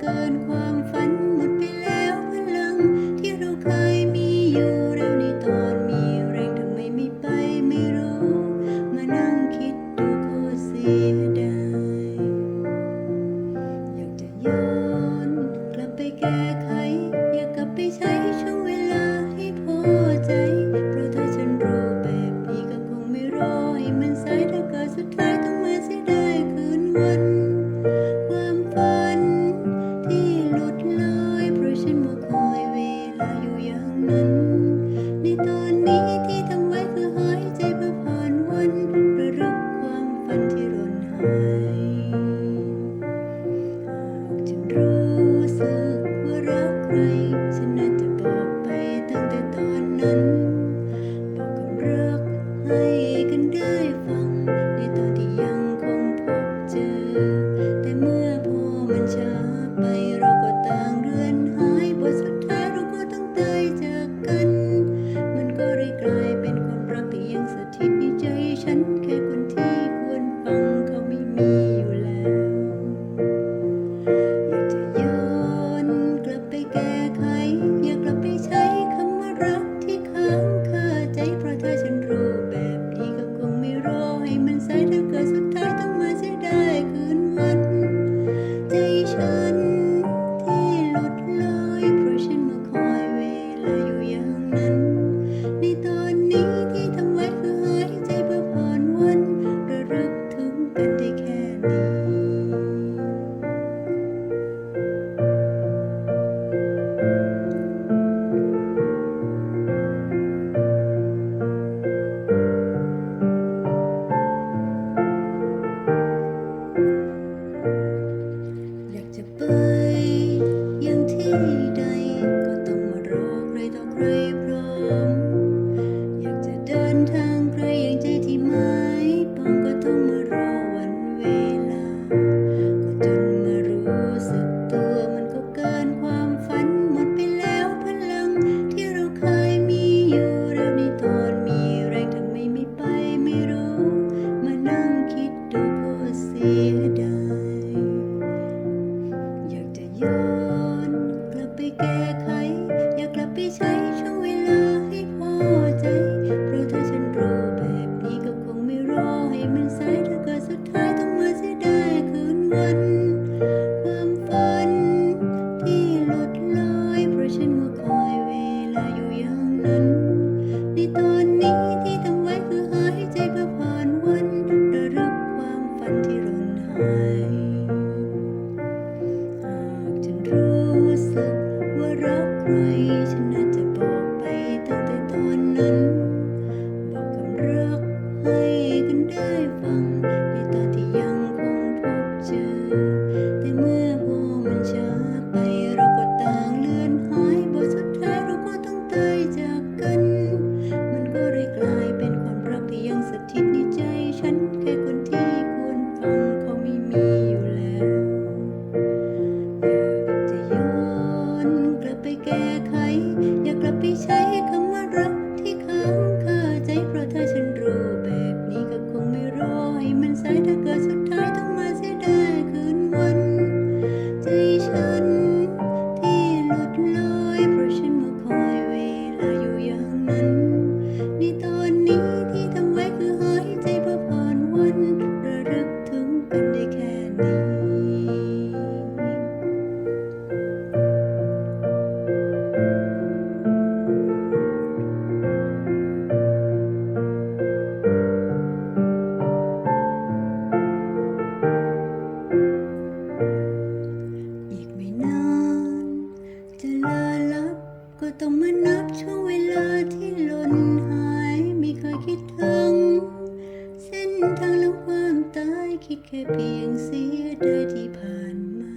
good. รักรักใคร vibrating the kind. ต้องมานับช่วงเวลาที่หล่นหาย ไม่เคยคิดถึง เส้นทางและความตายคิดแค่เพียงเสียดายที่ผ่านมา